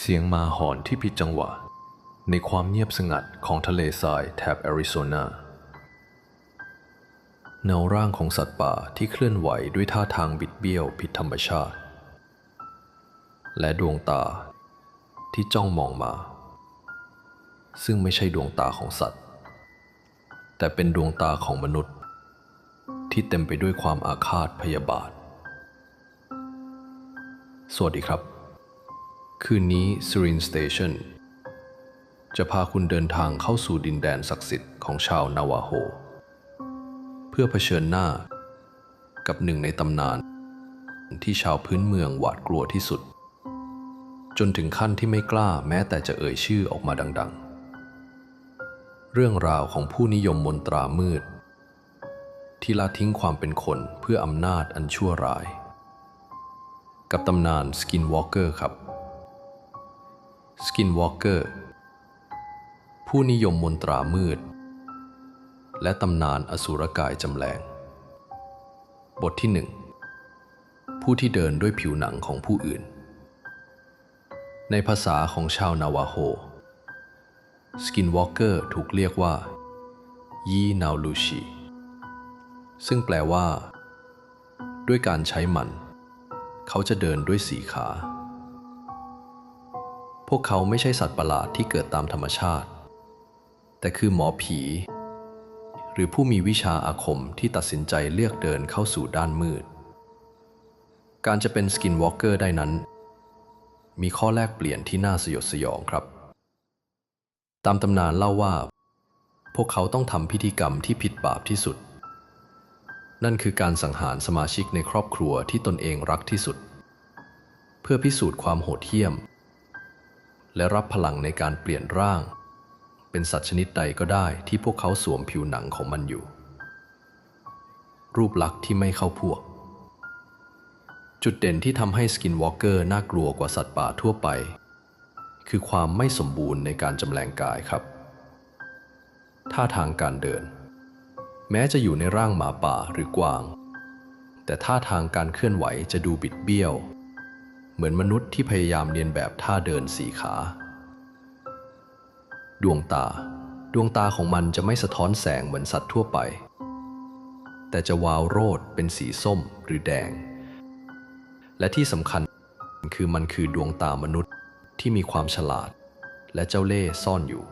เสียงมาหอนที่ผิดจังหวะ ในความเงียบสงัดของทะเลทรายแถบแอริโซนาเนาร่างของสัตว์ป่าที่เคลื่อนไหวด้วยท่าทางบิดเบี้ยวผิดธรรมชาติ และดวงตาที่จ้องมองมา ซึ่งไม่ใช่ดวงตาของสัตว์ แต่เป็นดวงตาของมนุษย์ ที่เต็มไปด้วยความอาฆาตพยาบาท สวัสดีครับ คืนนี้ Serene Station จะพาคุณเดินทางเข้าสู่ดินแดนศักดิ์สิทธิ์ของชาวนาวาโฮ เพื่อเผชิญหน้ากับหนึ่งในตำนาน ที่ชาวพื้นเมืองหวาดกลัวที่สุด จนถึงขั้นที่ไม่กล้าแม้แต่จะเอ่ยชื่อออกมาดัง ๆ เรื่องราวของผู้นิยมมนตรามืด ที่ละทิ้งความเป็นคนเพื่ออำนาจอันชั่วร้าย กับตำนาน Skinwalker ครับ Skinwalker ผู้นิยมมนตรามืด และตำนานอสูรกายจำแรง บทที่หนึ่ง ผู้ที่เดินด้วยผิวหนังของผู้อื่น ในภาษาของชาวนาวาโฮ Skinwalker ถูกเรียกว่า ยีนาวลูชีซึ่งแปลว่า ด้วยการใช้มัน เขาจะเดินด้วยสีขา พวกเขาไม่ใช่สัตว์ประหลาดที่เกิดตามธรรมชาติ แต่คือหมอผี หรือผู้มีวิชาอาคมที่ตัดสินใจเลือกเดินเข้าสู่ด้านมืด การจะเป็นสกินวอล์กเกอร์ได้นั้น มีข้อแลกเปลี่ยนที่น่าสยดสยองครับ ตามตำนานเล่าว่า พวกเขาต้องทำพิธีกรรมที่ผิดบาปที่สุด นั่นคือการสังหารสมาชิกในครอบครัวที่ตนเองรักที่สุด เพื่อพิสูจน์ความโหดเหี้ยม และรับพลังในการเปลี่ยนร่าง เป็นสัตว์ชนิดใดก็ได้ที่พวกเขาสวมผิวหนังของมันอยู่ รูปลักษณ์ที่ไม่เข้าพวก จุดเด่นที่ทำให้สกินวอล์กเกอร์น่ากลัวกว่าสัตว์ป่าทั่วไป คือความไม่สมบูรณ์ในการจำแรงกายครับ ท่าทางการเดิน แม้จะอยู่ในร่างหมาป่าหรือกวาง แต่ท่าทางการเคลื่อนไหวจะดูบิดเบี้ยว เหมือนมนุษย์ที่พยายามเรียนแบบท่าเดินสีขา ดวงตา ดวงตาของมันจะไม่สะท้อนแสงเหมือนสัตว์ทั่วไป แต่จะวาวโรดเป็นสีส้มหรือแดง และที่สำคัญคือมันคือดวงตามนุษย์ที่มีความฉลาด และเจ้าเล่ห์ซ่อนอยู่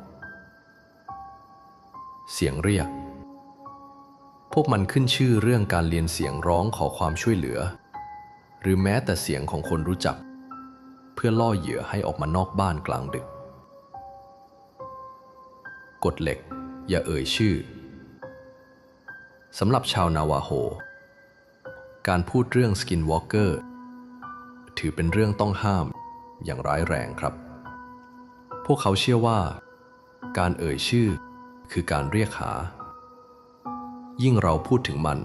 เสียงเรียก พวกมันขึ้นชื่อเรื่องการเรียนเสียงร้องขอความช่วยเหลือ หรือแม้แต่เสียงของคนรู้จัก เพื่อล่อเหยื่อให้ออกมานอกบ้านกลางดึก กฎเหล็ก อย่าเอ่ยชื่อสำหรับชาวนาวาโฮ การพูดเรื่องสกินวอล์กเกอร์ถือเป็นเรื่องต้องห้ามอย่างร้ายแรงครับ พวกเขาเชื่อว่า การเอ่ยชื่อคือการเรียกหา ยิ่งเราพูดถึงมัน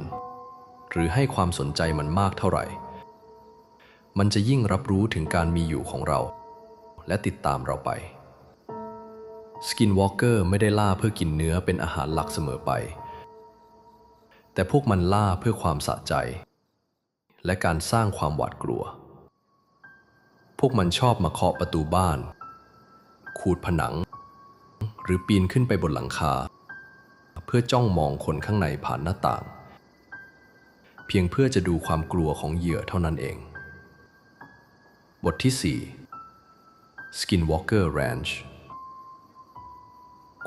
หรือให้ความสนใจมันมากเท่าไหร่ มันจะยิ่งรับรู้ถึงการมีอยู่ของเรา และติดตามเราไปสกินวอล์กเกอร์ไม่ได้ล่าเพื่อกินเนื้อเป็นอาหารหลักเสมอไป แต่พวกมันล่าเพื่อความสะใจ และการสร้างความหวาดกลัว พวกมันชอบมาเคาะประตูบ้าน ขูดผนัง หรือปีนขึ้นไปบนหลังคา เพื่อจ้องมองคนข้างในผ่านหน้าต่าง เพียงเพื่อจะดูความกลัวของเหยื่อเท่านั้นเอง บทที่ 4 Skinwalker Ranch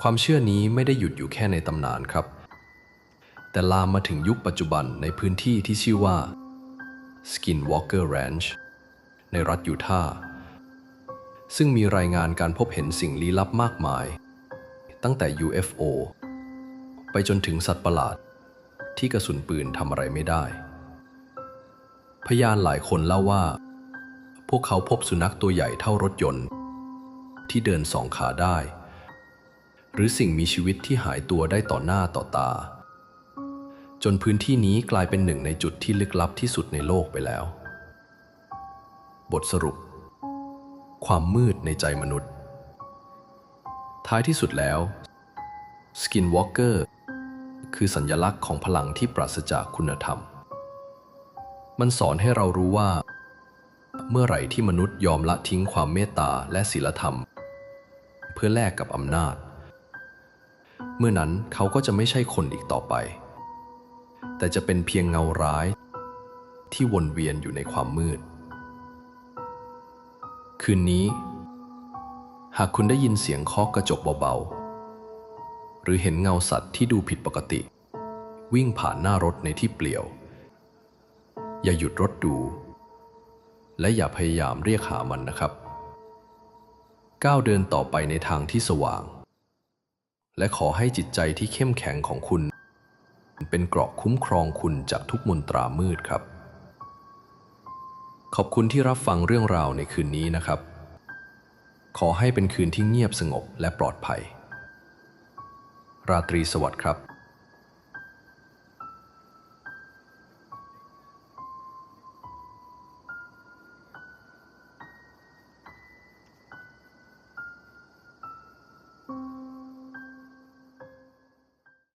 ความเชื่อนี้ไม่ได้หยุดอยู่แค่ในตำนานครับ แต่ลามมาถึงยุคปัจจุบันในพื้นที่ที่ชื่อว่า Skinwalker Ranch ในรัฐยูทาห์ซึ่งมีรายงานการพบเห็นสิ่งลี้ลับมากมาย ตั้งแต่ UFO ไปจนถึงสัตว์ประหลาด ที่กระสุนปืนทำอะไรไม่ได้ พยานหลายคนเล่าว่า พวกเขาพบสุนัขตัวใหญ่เท่ารถยนต์ ที่เดินสองขาได้ หรือสิ่งมีชีวิตที่หายตัวได้ต่อหน้าต่อตา จนพื้นที่นี้กลายเป็นหนึ่งในจุดที่ลึกลับที่สุดในโลกไปแล้ว บทสรุป ความมืดในใจมนุษย์ ท้ายที่สุดแล้ว Skinwalker คือสัญญลักษณ์ของพลังที่ปราศจากคุณธรรม มันสอนให้เรารู้ว่า เมื่อไหร่ที่มนุษย์ยอมละทิ้งความเมตตาและศีลธรรม เพื่อแลกกับอำนาจ เมื่อนั้นเขาก็จะไม่ใช่คนอีกต่อไป แต่จะเป็นเพียงเงาร้าย ที่วนเวียนอยู่ในความมืด คืนนี้ หากคุณได้ยินเสียงเคาะกระจกเบาๆ หรือเห็นเงาสัตว์ที่ดูผิดปกติ วิ่งผ่านหน้ารถในที่เปลี่ยว อย่าหยุดรถดู และอย่าพยายามเรียกหามันนะครับก้าวเดินต่อไปในทางที่สว่าง และขอให้จิตใจที่เข้มแข็งของคุณ เป็นเกราะคุ้มครองคุณจากทุกมนตรามืดครับ ขอบคุณที่รับฟังเรื่องราวในคืนนี้นะครับ ขอให้เป็นคืนที่เงียบสงบและปลอดภัย ราตรีสวัสดิ์ครับ